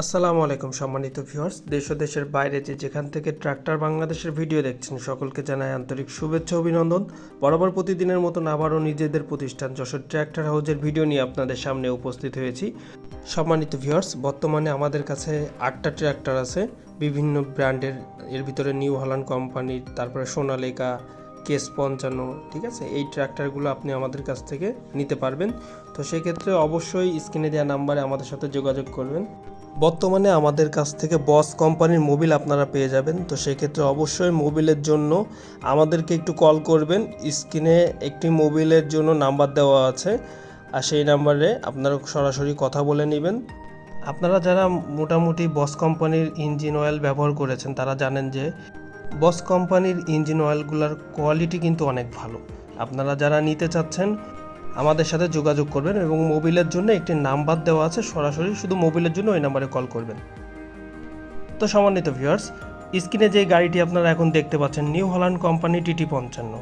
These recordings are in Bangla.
আসসালামু আলাইকুম, সম্মানিত ভিউয়ার্স। দেশ দেশের বাইরে যে যেখান থেকে ট্রাক্টর বাংলাদেশের ভিডিও দেখছেন, সকলকে জানাই আন্তরিক শুভেচ্ছা অভিনন্দন। বরাবর প্রতিদিনের মতন আবারও নিজেদের প্রতিষ্ঠান যশোর ট্র্যাক্টর হাউজের ভিডিও নিয়ে আপনাদের সামনে উপস্থিত হয়েছি। সম্মানিত ভিউয়ার্স, বর্তমানে আমাদের কাছে আটটা ট্র্যাক্টর আছে। বিভিন্ন ব্র্যান্ডের, এর ভিতরে নিউ হল্যান্ড কোম্পানির তারপরে সোনালিকা, কেস পঞ্চান্ন, ঠিক আছে? এই ট্র্যাক্টরগুলো আপনি আমাদের কাছ থেকে নিতে পারবেন। তো সেক্ষেত্রে অবশ্যই স্ক্রিনে দেওয়া নাম্বারে আমাদের সাথে যোগাযোগ করবেন। বর্তমানে আমাদের কাছ থেকে বস কোম্পানির মোবিল আপনারা পেয়ে যাবেন। তো সেক্ষেত্রে অবশ্যই মোবিলের জন্য আমাদেরকে একটু কল করবেন। স্ক্রিনে একটি মোবিলের জন্য নাম্বার দেওয়া আছে। আর সেই নাম্বারে আপনারা সরাসরি কথা বলে নেবেন। আপনারা যারা মোটামুটি বস কোম্পানির ইঞ্জিন অয়েল ব্যবহার করেছেন, তারা জানেন যে বস কোম্পানির ইঞ্জিন অয়েলগুলোর কোয়ালিটি কিন্তু অনেক ভালো। আপনারা যারা নিতে চাচ্ছেন আমাদের সাথে যোগাযোগ করবেন এবং মোবিলের জন্য একটি নাম্বার দেওয়া আছে, সরাসরি শুধু মোবিলের জন্য ওই নাম্বারে কল করবেন। তো সম্মানিত ভিউয়ার্স স্ক্রিনে যে গাড়িটি আপনারা এখন দেখতে পাচ্ছেন নিউ হল্যান্ড কোম্পানি টিটি পঞ্চান্ন।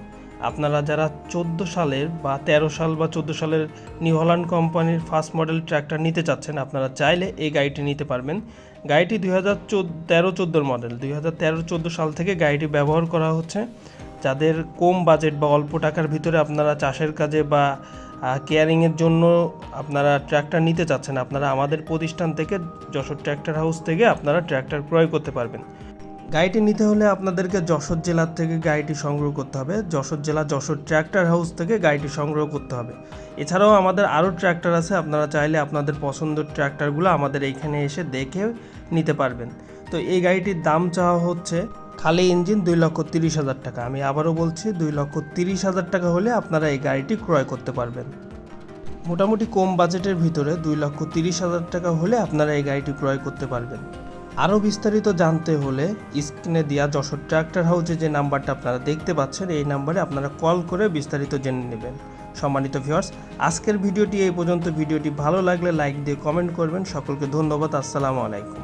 আপনারা যারা চোদ্দ সালের বা তেরো সাল বা চোদ্দ সালের নিউ হল্যান্ড কোম্পানির ফার্স্ট মডেল ট্র্যাক্টর নিতে চাচ্ছেন, আপনারা চাইলে এই গাড়িটি নিতে পারবেন। গাড়িটি দুই হাজার তেরো চোদ্দোর মডেল দুই হাজার তেরো চোদ্দ সাল থেকে গাড়িটি ব্যবহার করা হচ্ছে। যাদের কম বাজেট বা অল্প টাকার ভিতরে আপনারা চাষের কাজে বা কেয়ারিংয়ের জন্য আপনারা ট্র্যাক্টর নিতে চাচ্ছেন, আপনারা আমাদের প্রতিষ্ঠান থেকে যশোর ট্র্যাক্টর হাউস থেকে আপনারা ট্র্যাক্টর ক্রয় করতে পারবেন। গাড়িটি নিতে হলে আপনাদেরকে যশোর জেলার থেকে গাড়িটি সংগ্রহ করতে হবে, যশোর জেলা যশোর ট্র্যাক্টর হাউস থেকে গাড়িটি সংগ্রহ করতে হবে। এছাড়াও আমাদের আরও ট্র্যাক্টর আছে, আপনারা চাইলে আপনাদের পছন্দের ট্র্যাক্টরগুলো আমাদের এইখানে এসে দেখে নিতে পারবেন। তো এই গাড়িটির দাম চাওয়া হচ্ছে খালি ইঞ্জিন দুই লক্ষ তিরিশ হাজার টাকা। আমি আবারও বলছি, দুই লক্ষ তিরিশ হাজার টাকা হলে আপনারা এই গাড়িটি ক্রয় করতে পারবেন। মোটামুটি কম বাজেটের ভিতরে দুই লক্ষ তিরিশ হাজার টাকা হলে আপনারা এই গাড়িটি ক্রয় করতে পারবেন। আরও বিস্তারিত জানতে হলে স্ক্রিনে দেওয়া যশোর ট্র্যাক্টর হাউসে যে নাম্বারটা আপনারা দেখতে পাচ্ছেন, এই নাম্বারে আপনারা কল করে বিস্তারিত জেনে নেবেন। সম্মানিত ভিউয়ার্স, আজকের ভিডিওটি এই পর্যন্ত। ভিডিওটি ভালো লাগলে লাইক দিয়ে কমেন্ট করবেন। সকলকে ধন্যবাদ। আসসালামু আলাইকুম।